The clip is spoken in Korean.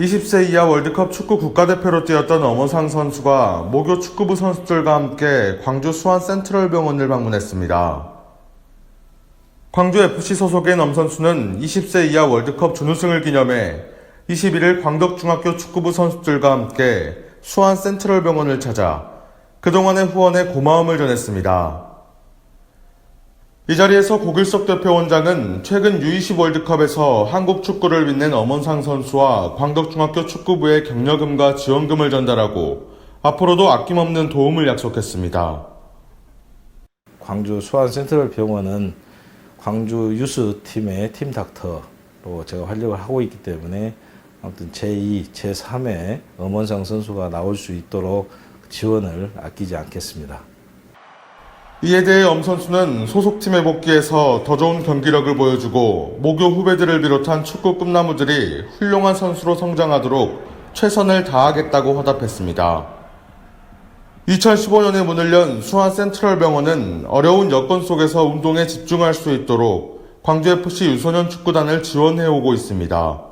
20세 이하 월드컵 축구 국가대표로 뛰었던 엄원상 선수가 모교 축구부 선수들과 함께 광주 수원 센트럴 병원을 방문했습니다. 광주FC 소속의 엄 선수는 20세 이하 월드컵 준우승을 기념해 21일 광덕중학교 축구부 선수들과 함께 수원 센트럴 병원을 찾아 그동안의 후원에 고마움을 전했습니다. 이 자리에서 고길석 대표원장은 최근 U20 월드컵에서 한국 축구를 빛낸 엄원상 선수와 광덕중학교 축구부에 격려금과 지원금을 전달하고 앞으로도 아낌없는 도움을 약속했습니다. 광주 수원 센트럴 병원은 광주 유스 팀의 팀 닥터로 제가 활약을 하고 있기 때문에 아무튼 제2, 제3의 엄원상 선수가 나올 수 있도록 지원을 아끼지 않겠습니다. 이에 대해 엄 선수는 소속팀에 복귀해서 더 좋은 경기력을 보여주고 모교 후배들을 비롯한 축구 꿈나무들이 훌륭한 선수로 성장하도록 최선을 다하겠다고 화답했습니다. 2015년에 문을 연 수원 센트럴 병원은 어려운 여건 속에서 운동에 집중할 수 있도록 광주FC 유소년 축구단을 지원해오고 있습니다.